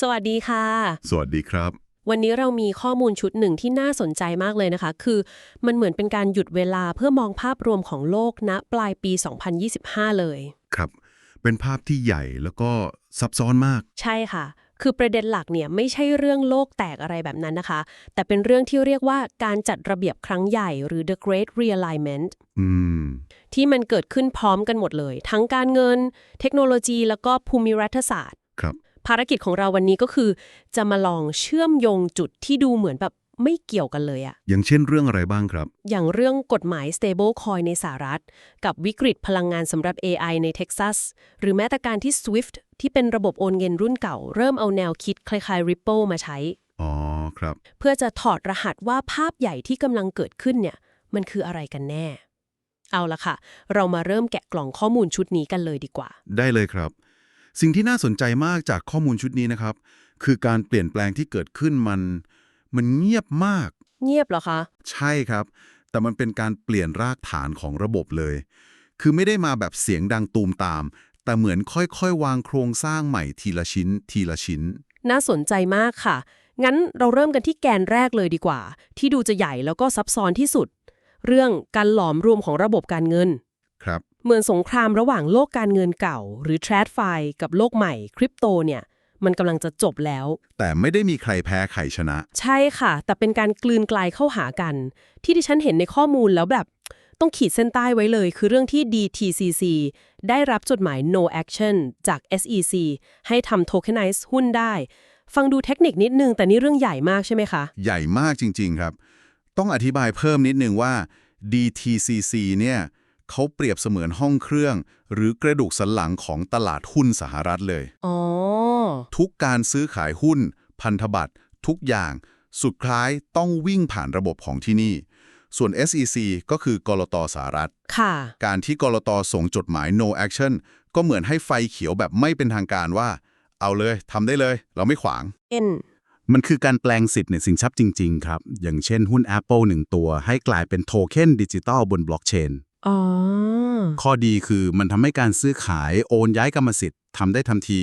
สวัสดีค่ะ สวัสดีครับ วันนี้เรามีข้อมูลชุดหนึ่งที่น่าสนใจมากเลยนะคะ คือมันเหมือนเป็นการหยุดเวลาเพื่อมองภาพรวมของโลกณปลายปี 2025 เลย ครับ เป็นภาพที่ใหญ่แล้วก็ซับซ้อนมาก ใช่ค่ะ คือประเด็นหลักเนี่ยไม่ใช่เรื่องโลกแตกอะไรแบบนั้นนะคะ แต่เป็นเรื่องที่เรียกว่าการจัดระเบียบครั้งใหญ่หรือ the great realignment อืม ที่มันเกิดขึ้นพร้อมกันหมดเลย ทั้งการเงิน เทคโนโลยี แล้วก็ภูมิรัฐศาสตร์ครับ ภารกิจของเราวันนี้ก็คือ จะมาลองเชื่อมโยงจุดที่ดูเหมือนแบบไม่เกี่ยวกันเลยอะอย่างเช่นเรื่องอะไรบ้างครับ อย่างเรื่องกฎหมาย stable coin ในสหรัฐ กับวิกฤตพลังงานสำหรับ AI ในเท็กซัส หรือแม้แต่การที่ SWIFT ที่เป็นระบบโอนเงินรุ่นเก่า เริ่มเอาแนวคิดคล้ายๆ Ripple มาใช้ อ๋อครับ เพื่อจะถอดรหัสว่าภาพใหญ่ที่กำลังเกิดขึ้นเนี่ย มันคืออะไรกันแน่ เอาละค่ะ เรามาเริ่มแกะกล่องข้อมูลชุดนี้กันเลยดีกว่า ได้เลยครับ สิ่งที่น่าสนใจมากจากข้อมูลชุดนี้นะครับ คือการเปลี่ยนแปลงที่เกิดขึ้นมัน มันเงียบมาก เงียบเหรอคะ ใช่ครับ แต่มันเป็นการเปลี่ยนรากฐานของระบบเลย คือไม่ได้มาแบบเสียงดังตูมตาม แต่เหมือนค่อยๆ วางโครงสร้างใหม่ทีละชิ้น ทีละชิ้น น่าสนใจมากค่ะ งั้นเราเริ่มกันที่แกนแรกเลยดีกว่า ที่ดูจะใหญ่แล้วก็ซับซ้อนที่สุด เรื่องการหลอมรวมของระบบการเงินครับ เหมือนสงครามระหว่างโลกการเงินเก่า หรือ t r a d f i กับโลกใหม่คริปโตเนี่ยมันกำลังจะจบแล้ว แต่ไม่ได้มีใครแพ้ใครชนะ ใช่ค่ะ แต่เป็นการกลืนกลายเข้าหากัน ที่ดิฉันเห็นในข้อมูลแล้วแบบต้องขีดเส้นใต้ไว้เลย คือเรื่องที่ DTCC ได้รับจดหมาย no action จาก SEC ให้ทำ tokenize หุ้นได้ ฟังดูเทคนิคนิดนึง แต่นี่เรื่องใหญ่มากใช่ไหมคะ ใหญ่มากจริง ๆ ครับ ต้องอธิบายเพิ่มนิดนึงว่า DTCC เนี่ย เขาเปรียบเสมือนห้องเครื่อง หรือกระดูกสันหลังของตลาดหุ้นสหรัฐเลยอ๋อทุกการซื้อขายหุ้น พันธบัตรทุกอย่าง สุดท้ายต้องวิ่งผ่านระบบของที่นี่ ส่วน SEC ก็คือกรตสหรัฐค่ะการที่กรตส่งจดหมาย no action ก็เหมือนให้ไฟเขียวแบบไม่เป็นทางการว่า เอาเลยทำได้เลย เราไม่ขวาง N มันคือการแปลงสิทธิ์ในสินทรัพย์จริง ๆ ครับ อย่างเช่นหุ้น Apple หนึ่งตัวให้กลายเป็นโทเค็นดิจิตอลบนบล็อกเชน อ๋อ ข้อดีคือมันทำให้การซื้อขายโอนย้ายกรรมสิทธิ์ทำได้ทันที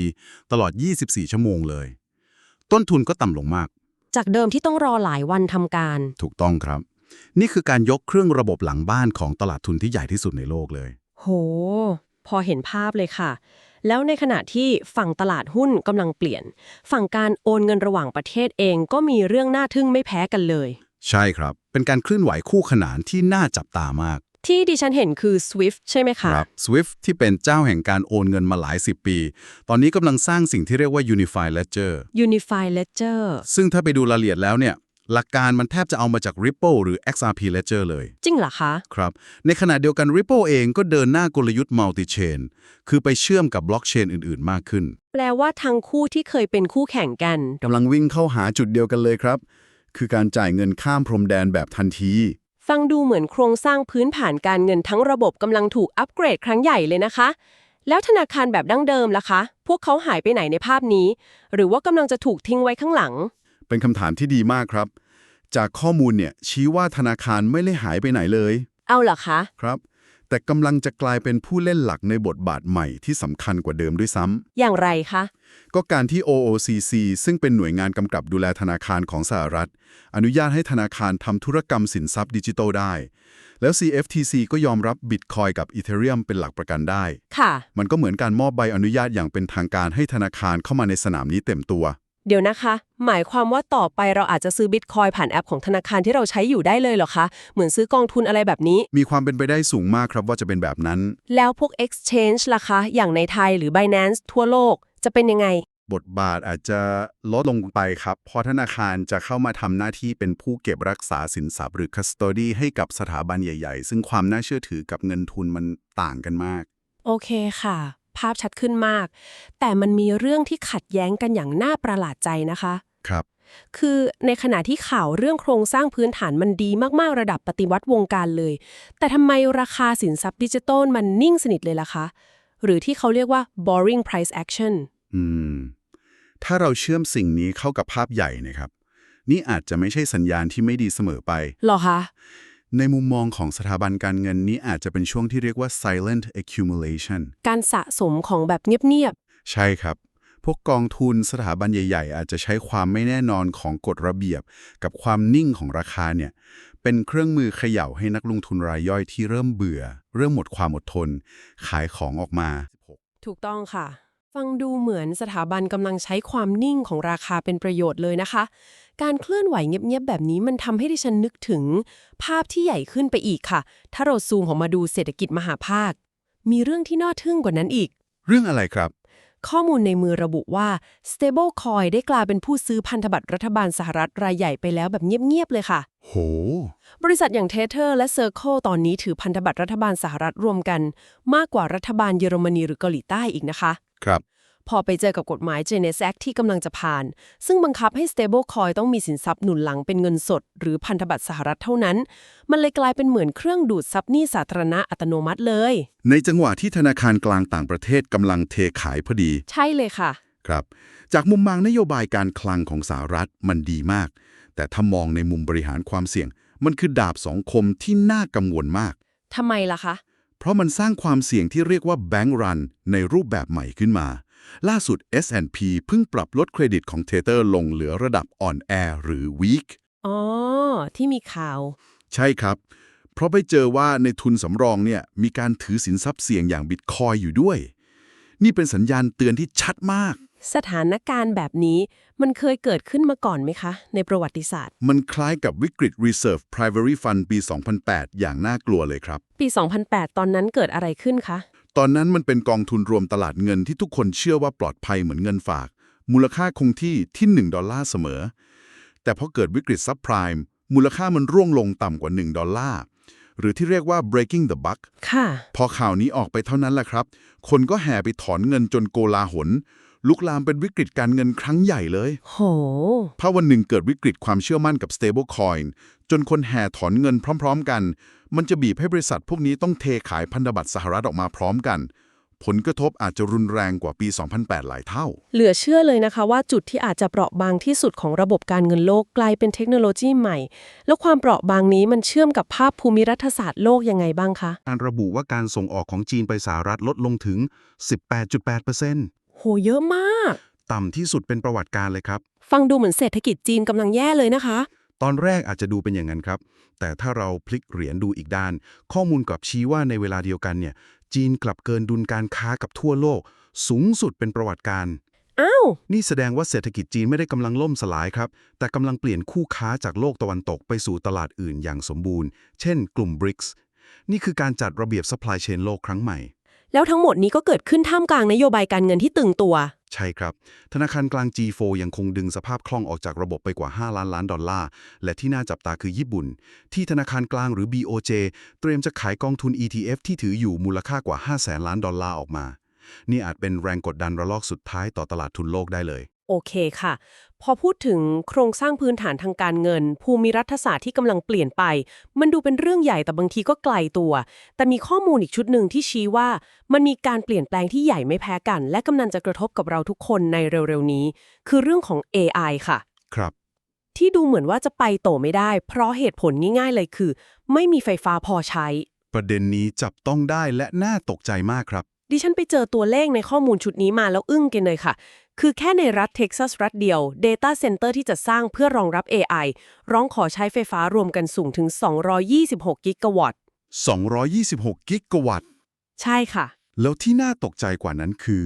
ตลอด 24 ชั่วโมงเลย ต้นทุนก็ต่ำลงมาก จากเดิมที่ต้องรอหลายวันทำการ ถูกต้องครับ นี่คือการยกเครื่องระบบหลังบ้านของตลาดทุนที่ใหญ่ที่สุดในโลกเลย โห พอเห็นภาพเลยค่ะ แล้วในขณะที่ฝั่งตลาดหุ้นกำลังเปลี่ยน ฝั่งการโอนเงินระหว่างประเทศเองก็มีเรื่องน่าทึ่งไม่แพ้กันเลย ใช่ครับ เป็นการเคลื่อนไหวคู่ขนานที่น่าจับตามาก ที่ดิฉันเห็นคือ SWIFT ใช่ไหมคะครับ SWIFT ที่เป็นเจ้าแห่งการโอนเงินมาหลายสิบปี ตอนนี้กำลังสร้างสิ่งที่รียกว่า Unified Ledger Unified Ledger ซึ่งถ้าไปดูรายละเอียดแล้วเนี่ย หลักการมันแทบจะเอามาจาก Ripple หรือ XRP Ledger เลย จริงเหรอคะ ครับ ในขณะเดียวกัน Ripple เองก็เดินหน้ากลยุทธ์ Multi-Chain คือไปเชื่อมกับบล็อกเชนอื่น ๆ มากขึ้น แปลว่าทั้งคู่ที่เคยเป็นคู่แข่งกัน กำลังวิ่งเข้าหาจุดเดียวกันเลยครับ คือการจ่ายเงินข้ามพรมแดนแบบทันที ฟังดูเหมือนโครงสร้างพื้นฐานการเงินทั้งระบบกำลังถูกอัปเกรดครั้งใหญ่เลยนะคะ แล้วธนาคารแบบดั้งเดิมล่ะคะ พวกเขาหายไปไหนในภาพนี้ หรือว่ากำลังจะถูกทิ้งไว้ข้างหลัง เป็นคำถามที่ดีมากครับ จากข้อมูลเนี่ยชี้ว่าธนาคารไม่ได้หายไปไหนเลย เอาเหรอคะ ครับ แต่กำลังจะกลายเป็นผู้เล่นหลักในบทบาทใหม่ที่สำคัญกว่าเดิมด้วยซ้ำ อย่างไรคะ ก็การที่ OOCC ซึ่งเป็นหน่วยงานกำกับดูแลธนาคารของสหรัฐ อนุญาตให้ธนาคารทำธุรกรรมสินทรัพย์ดิจิทัลได้ แล้ว CFTC ก็ยอมรับ Bitcoin กับ Ethereum เป็นหลักประกันได้ ค่ะ มันก็เหมือนการมอบใบอนุญาตอย่างเป็นทางการให้ธนาคารเข้ามาในสนามนี้เต็มตัว เดี๋ยวนะคะ หมายความว่าต่อไปเราอาจจะซื้อบิตคอยผ่านแอปของธนาคารที่เราใช้อยู่ได้เลยเหรอคะ เหมือนซื้อกองทุนอะไรแบบนี้ มีความเป็นไปได้สูงมากครับว่าจะเป็นแบบนั้น แล้วพวก exchange ล่ะคะ อย่างในไทยหรือ Binance ทั่วโลกจะเป็นยังไง บทบาทอาจจะลดลงไปครับ เพราะธนาคารจะเข้ามาทำหน้าที่เป็นผู้เก็บรักษาสินทรัพย์หรือ custody ให้กับสถาบันใหญ่ ๆ ซึ่งความน่าเชื่อถือกับเงินทุนมันต่างกันมาก โอเคค่ะ ภาพชัดขึ้นมาก แต่มันมีเรื่องที่ขัดแย้งกันอย่างน่าประหลาดใจนะคะ ครับ คือในขณะที่ข่าวเรื่องโครงสร้างพื้นฐานมันดีมากๆระดับปฏิวัติวงการเลย แต่ทำไมราคาสินทรัพย์ดิจิตอลมันนิ่งสนิทเลยล่ะคะ หรือที่เขาเรียกว่า boring price action อืม ถ้าเราเชื่อมสิ่งนี้เข้ากับภาพใหญ่นะครับ นี่อาจจะไม่ใช่สัญญาณที่ไม่ดีเสมอไป หรอคะ ในมุมมองของสถาบันการเงินนี้อาจจะเป็นช่วงที่เรียกว่า silent accumulation การสะสมของแบบเงียบใช่ครับ พวกกองทุนสถาบันใหญ่ ๆ อาจจะใช้ความไม่แน่นอนของกฎระเบียบ กับความนิ่งของราคาเนี่ย เป็นเครื่องมือเขย่าให้นักลงทุนรายย่อยที่เริ่มเบื่อ เริ่มหมดความอดทน ขายของออกมา ถูกต้องค่ะ ฟังดูเหมือนสถาบันกำลังใช้ความนิ่งของราคาเป็นประโยชน์เลยนะคะ การเคลื่อนไหวเงียบๆแบบนี้มันทำให้ดิฉันนึกถึง ภาพที่ใหญ่ขึ้นไปอีกค่ะ ถ้าเราซูมออกมาดูเศรษฐกิจมหาภาค มีเรื่องที่น่าทึ่งกว่านั้นอีก เรื่องอะไรครับ ข้อมูลในมือระบุว่า stablecoin ได้กลายเป็นผู้ซื้อพันธบัตรรัฐบาลสหรัฐรายใหญ่ไปแล้วแบบเงียบๆเลยค่ะ โห บริษัทอย่าง Tether และ Circle ตอนนี้ถือพันธบัตรรัฐบาลสหรัฐรวมกัน มากกว่ารัฐบาลเยอรมนีหรือเกาหลีใต้อีกนะคะ ครับ พอไปเจอกับกฎหมาย Genes Act ที่กำลังจะผ่าน ซึ่งบังคับให้ stablecoin ต้องมีสินทรัพย์หนุนหลังเป็นเงินสด หรือพันธบัตรสหรัฐเท่านั้น มันเลยกลายเป็นเหมือนเครื่องดูดซับหนี้สาธารณะอัตโนมัติเลย ในจังหวะที่ธนาคารกลางต่างประเทศกำลังเทขายพอดี ใช่เลยค่ะ ครับ จากมุมมองนโยบายการคลังของสหรัฐมันดีมาก แต่ถ้ามองในมุมบริหารความเสี่ยง มันคือดาบสองคมที่น่ากังวลมาก ทำไมล่ะคะ เพราะมันสร้างความเสี่ยงที่เรียกว่า Bank Run ในรูปแบบใหม่ขึ้นมา ล่าสุด S&P เพิ่งปรับลดเครดิตของ Tether ลงเหลือระดับอ่อนแอหรือ weak อ๋อ ที่มีข่าว ใช่ครับ เพราะไปเจอว่าในทุนสำรองเนี่ยมีการถือสินทรัพย์เสี่ยงอย่างบิตคอยอยู่ด้วย นี่เป็นสัญญาณเตือนที่ชัดมาก สถานการณ์แบบนี้มันเคยเกิดขึ้นมาก่อนไหมคะ ในประวัติศาสตร์ มันคล้ายกับวิกฤต Reserve Primary Fund ปี 2008 อย่างน่ากลัวเลยครับ ปี 2008 ตอนนั้นเกิดอะไรขึ้นคะ ตอนนั้นมันเป็นกองทุนรวมตลาดเงินที่ทุกคนเชื่อว่าปลอดภัยเหมือนเงินฝาก มูลค่าคงที่ที่ 1 ดอลลาร์เสมอ แต่พอเกิดวิกฤตซับไพรม์มูลค่ามันร่วงลงต่ำกว่า 1 ดอลลาร์หรือที่เรียกว่า breaking the buck ค่ะ พอข่าวนี้ออกไปเท่านั้นแหละครับ คนก็แห่ไปถอนเงินจนโกลาหล ลุกลามเป็นวิกฤตการเงินครั้งใหญ่เลย โหถ้าวันหนึ่งเกิดวิกฤตความเชื่อมั่นกับ stablecoin จนคนแห่ถอนเงินพร้อมๆกัน มันจะบีบให้บริษัทพวกนี้ต้องเทขายพันธบัตรสหรัฐออกมาพร้อมกัน ผลกระทบอาจจะรุนแรงกว่าปี 2008 หลายเท่า เหลือเชื่อเลยนะคะว่าจุดที่อาจจะเปราะบางที่สุดของระบบการเงินโลกกลายเป็นเทคโนโลยีใหม่ แล้วความเปราะบางนี้มันเชื่อมกับภาพภูมิรัฐศาสตร์โลกยังไงบ้างคะ การระบุว่าการส่งออกของจีนไปสหรัฐลดลงถึง 18.8% โหเยอะมาก ต่ำที่สุดเป็นประวัติการเลยครับ ฟังดูเหมือนเศรษฐกิจจีนกำลังแย่เลยนะคะ ตอนแรกอาจจะดูเป็นอย่างนั้นครับ แต่ถ้าเราพลิกเหรียญดูอีกด้าน ข้อมูลกลับชี้ว่าในเวลาเดียวกันเนี่ย จีนกลับเกินดุลการค้ากับทั่วโลก สูงสุดเป็นประวัติการอ้าวนี่แสดงว่าเศรษฐกิจจีนไม่ได้กำลังล่มสลายครับ แต่กำลังเปลี่ยนคู่ค้าจากโลกตะวันตกไปสู่ตลาดอื่นอย่างสมบูรณ์ เช่น กลุ่ม BRICS นี่คือการจัดระเบียบ supply chain โลกครั้งใหม่ แล้วทั้งหมดนี้ก็เกิดขึ้นท่ามกลางนโยบายการเงินที่ตึงตัว ใช่ครับ ธนาคารกลาง G4 ยังคงดึงสภาพคล่องออกจากระบบไปกว่า 5 ล้านล้านดอลลาร์ และที่น่าจับตาคือญี่ปุ่น ที่ธนาคารกลางหรือ BOJ เตรียมจะขายกองทุน ETF ที่ถืออยู่มูลค่ากว่า5แสนล้านดอลลาร์ออกมา นี่อาจเป็นแรงกดดันระลอกสุดท้ายต่อตลาดทุนโลกได้เลย โอเคค่ะ พอพูดถึงโครงสร้างพื้นฐานทางการเงิน ภูมิรัฐศาสตร์ที่กำลังเปลี่ยนไป มันดูเป็นเรื่องใหญ่แต่บางทีก็ไกลตัว แต่มีข้อมูลอีกชุดหนึ่งที่ชี้ว่า มันมีการเปลี่ยนแปลงที่ใหญ่ไม่แพ้กัน และกำลังจะกระทบกับเราทุกคนในเร็วๆนี้ คือเรื่องของ AI ค่ะ ครับ ที่ดูเหมือนว่าจะไปโตไม่ได้ เพราะเหตุผลง่ายๆเลยคือ ไม่มีไฟฟ้าพอใช้ ประเด็นนี้จับต้องได้และน่าตกใจมากครับ ดิฉันไปเจอตัวเลขในข้อมูลชุดนี้มาแล้วอึ้งกันเลยค่ะ คือแค่ในรัฐเท็กซัสรัฐเดียว Data Center ที่จะสร้างเพื่อรองรับ AI ร้องขอใช้ไฟฟ้ารวมกันสูงถึง 226 กิกะวัตต์ 226 กิกะวัตต์ ใช่ค่ะ แล้วที่น่าตกใจกว่านั้นคือ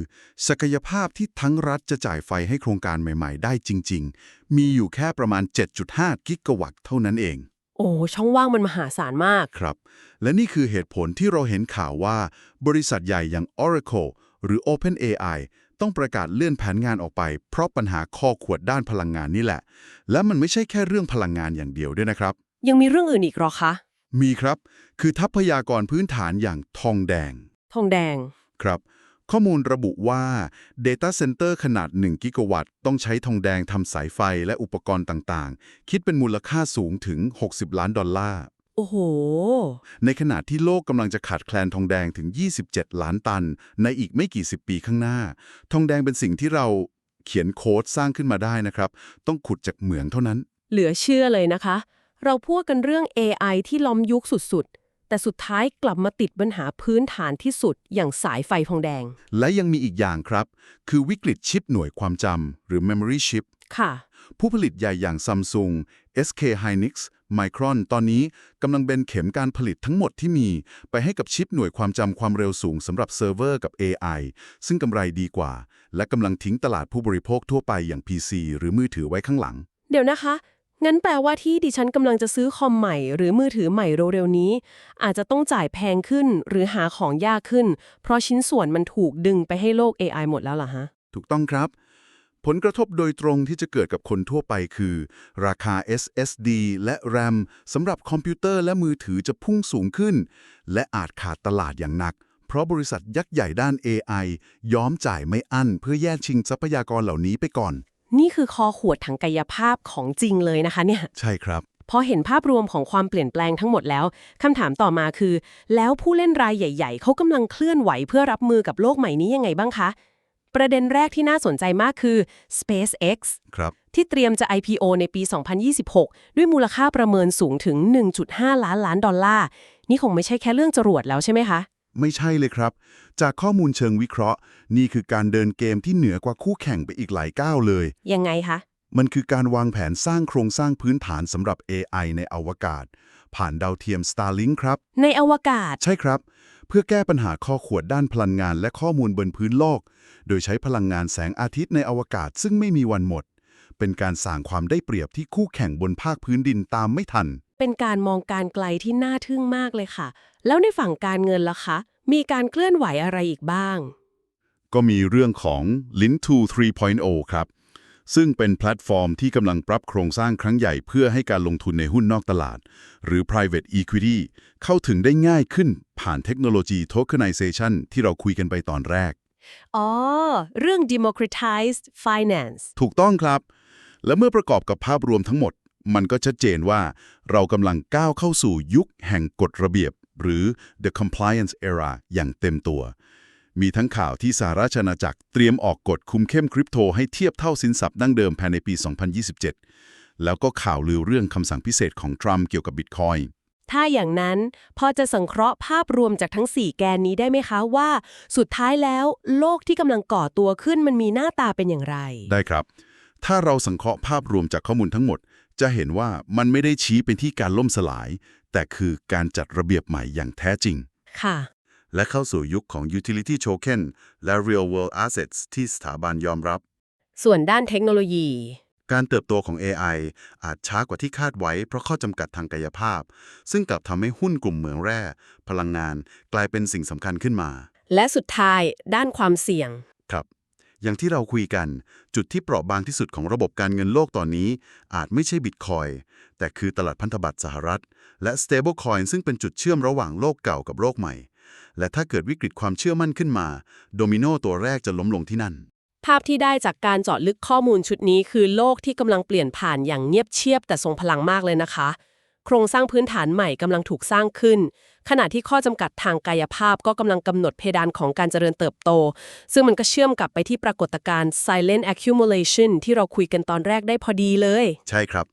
ศักยภาพที่ทั้งรัฐจะจ่ายไฟให้โครงการใหม่ ๆ ได้จริง ๆ มีอยู่แค่ประมาณ 7.5 กิกะวัตต์เท่านั้นเอง โอ้ช่องว่างมันมหาศาลมาก ครับ และนี่คือเหตุผลที่เราเห็นข่าวว่า บริษัทใหญ่อย่าง Oracle หรือ OpenAI ต้องประกาศเลื่อนแผนงานออกไป เพราะปัญหาข้อขวดด้านพลังงานนี่แหละ และมันไม่ใช่แค่เรื่องพลังงานอย่างเดียวด้วยนะครับ ยังมีเรื่องอื่นอีกหรอคะ มีครับ คือทรัพยากรพื้นฐานอย่างทองแดง ทองแดง ครับ ข้อมูลระบุว่า Data Center ขนาด 1 กิกะวัตต์ต้องใช้ทองแดงทำสายไฟและอุปกรณ์ต่างๆ คิดเป็นมูลค่าสูงถึง 60 ล้านดอลลาร์ โอ้โห ในขณะที่โลกกำลังจะขาดแคลนทองแดงถึง 27 ล้านตัน ในอีกไม่กี่สิบปีข้างหน้า ทองแดงเป็นสิ่งที่เราเขียนโค้ดสร้างขึ้นมาได้นะครับ ต้องขุดจากเหมืองเท่านั้น เหลือเชื่อเลยนะคะ เราพูดกันเรื่อง AI ที่ล้อมยุคสุดๆ แต่สุดท้ายกลับมาติดปัญหาพื้นฐานที่สุดอย่างสายไฟทองแดง และยังมีอีกอย่างครับ คือวิกฤตชิปหน่วยความจำหรือ memory chip ค่ะ ผู้ผลิตใหญ่อย่าง Samsung SK Hynix Micron ตอนนี้กำลังเป็นเข็มการผลิตทั้งหมดที่มี ไปให้กับชิปหน่วยความจำความเร็วสูงสำหรับเซิร์ฟเวอร์กับ AI ซึ่งกำไรดีกว่า และกำลังทิ้งตลาดผู้บริโภคทั่วไปอย่าง PC หรือมือถือไว้ข้างหลัง เดี๋ยวนะคะ งั้นแปลว่าที่ดิฉันกำลังจะซื้อคอมใหม่ หรือมือถือใหม่เร็วๆนี้ อาจจะต้องจ่ายแพงขึ้นหรือหาของยากขึ้น เพราะชิ้นส่วนมันถูกดึงไปให้โลก AI หมดแล้วเหรอฮะ ถูกต้องครับ ผลกระทบโดยตรงที่จะเกิดกับคนทั่วไปคือ ราคา SSD และ RAM สำหรับคอมพิวเตอร์และมือถือจะพุ่งสูงขึ้น และอาจขาดตลาดอย่างหนัก เพราะบริษัทยักษ์ใหญ่ด้าน AI ยอมจ่ายไม่อั้นเพื่อแย่งชิงทรัพยากรเหล่านี้ไปก่อน นี่คือคอขวดทางกายภาพของจริงเลยนะคะเนี่ย ใช่ครับ พอเห็นภาพรวมของความเปลี่ยนแปลงทั้งหมดแล้วคำถามต่อมาคือ แล้วผู้เล่นรายใหญ่ ๆเขากำลังเคลื่อนไหวเพื่อรับมือกับโลกใหม่นี้ยังไงบ้างคะ ประเด็นแรกที่น่าสนใจมากคือ SpaceX ครับที่เตรียมจะ IPO ในปี 2026 ด้วยมูลค่าประเมินสูงถึง 1.5 ล้านล้านดอลลาร์ นี่คงไม่ใช่แค่เรื่องจรวดแล้วใช่ไหมคะ ไม่ใช่เลยครับ จากข้อมูลเชิงวิเคราะห์ นี่คือการเดินเกมที่เหนือกว่าคู่แข่งไปอีกหลายก้าวเลย ยังไงคะ มันคือการวางแผนสร้างโครงสร้างพื้นฐานสำหรับ AI ในอวกาศ ผ่านดาวเทียม Starlink ครับ ในอวกาศ ใช่ครับ เพื่อแก้ปัญหาข้อขวดด้านพลังงานและข้อมูลบนพื้นโลก โดยใช้พลังงานแสงอาทิตย์ในอวกาศซึ่งไม่มีวันหมด เป็นการสร้างความได้เปรียบที่คู่แข่งบนภาคพื้นดินตามไม่ทัน เป็นการมองการไกลที่น่าทึ่งมากเลยค่ะ แล้วในฝั่งการเงินล่ะคะ มีการเคลื่อนไหวอะไรอีกบ้าง ก็มีเรื่องของ Lin2 3.0 ครับ ซึ่งเป็นแพลตฟอร์มที่กำลังปรับโครงสร้างครั้งใหญ่เพื่อให้การลงทุนในหุ้นนอกตลาด หรือ private equity เข้าถึงได้ง่ายขึ้นผ่านเทคโนโลยี tokenization ที่เราคุยกันไปตอนแรก อ๋อ เรื่อง democratized finance ถูกต้องครับ และเมื่อประกอบกับภาพรวมทั้งหมด มันก็ชัดเจนว่าเรากำลังก้าวเข้าสู่ยุคแห่งกฎระเบียบ หรือ the compliance era อย่างเต็มตัว มีทั้งข่าวที่สหราชอาณาจักรเตรียมออกกฎคุมเข้มคริปโตให้เทียบเท่าสินทรัพย์ดั้งเดิมภายในปี 2027 แล้วก็ข่าวลือเรื่องคำสั่งพิเศษของทรัมป์เกี่ยวกับบิตคอยน์ถ้าอย่างนั้นพอจะสังเคราะห์ภาพรวมจากทั้ง 4 แกนนี้ได้ไหมคะว่า สุดท้ายแล้วโลกที่กำลังก่อตัวขึ้นมันมีหน้าตาเป็นอย่างไร ได้ครับ ถ้าเราสังเคราะห์ภาพรวมจากข้อมูลทั้งหมด จะเห็นว่ามันไม่ได้ชี้เป็นที่การล่มสลาย แต่คือการจัดระเบียบใหม่อย่างแท้จริง ค่ะ และเข้าสู่ยุคของ utility token และ real world assets ที่สถาบันยอมรับ ส่วนด้านเทคโนโลยี การเติบโตของ AI อาจช้ากว่าที่คาดไว้เพราะข้อจำกัดทางกายภาพ ซึ่งกลับทำให้หุ้นกลุ่มเหมืองแร่ พลังงานกลายเป็นสิ่งสำคัญขึ้นมา และสุดท้ายด้านความเสี่ยง ครับ อย่างที่เราคุยกัน จุดที่เปราะบางที่สุดของระบบการเงินโลกตอนนี้ อาจไม่ใช่บิตคอยแต่คือตลาดพันธบัตรสหรัฐ และ stablecoin ซึ่งเป็นจุดเชื่อมระหว่างโลกเก่ากับโลกใหม่ และถ้าเกิดวิกฤตความเชื่อมั่นขึ้นมา โดมิโนตัวแรกจะล้มลงที่นั่น ภาพที่ได้จากการเจาะลึกข้อมูลชุดนี้คือโลกที่กำลังเปลี่ยนผ่านอย่างเงียบเชียบแต่ทรงพลังมากเลยนะคะ โครงสร้างพื้นฐานใหม่กำลังถูกสร้างขึ้น ขณะที่ข้อจำกัดทางกายภาพก็กำลังกำหนดเพดานของการเจริญเติบโต ซึ่งมันก็เชื่อมกลับไปที่ปรากฏการณ์ silent accumulation ที่เราคุยกันตอนแรกได้พอดีเลย ใช่ครับ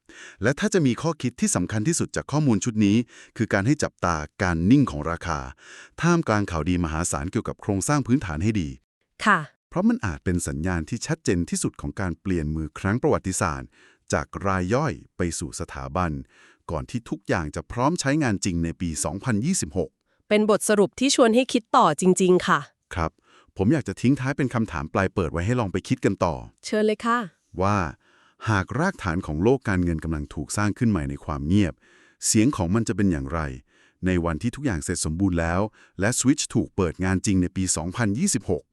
และถ้าจะมีข้อคิดที่สำคัญที่สุดจากข้อมูลชุดนี้ คือการให้จับตาการนิ่งของราคา ท่ามกลางข่าวดีมหาศาลเกี่ยวกับโครงสร้างพื้นฐานให้ดี ค่ะ เพราะมันอาจเป็นสัญญาณที่ชัดเจนที่สุดของการเปลี่ยนมือครั้งประวัติศาสตร์ จากรายย่อยไปสู่สถาบัน ก่อนที่ทุกอย่างจะพร้อมใช้งานจริงในปี 2026 เป็นบทสรุปที่ชวนให้คิดต่อจริง ๆ ค่ะ ครับ ผมอยากจะทิ้งท้ายเป็นคำถามปลายเปิดไว้ให้ลองไปคิดกันต่อ เชิญเลยค่ะ ว่า หากรากฐานของโลกการเงินกำลังถูกสร้างขึ้นใหม่ในความเงียบ เสียงของมันจะเป็นอย่างไร ในวันที่ทุกอย่างเสร็จสมบูรณ์แล้ว และสวิตช์ถูกเปิดงานจริงในปี 2026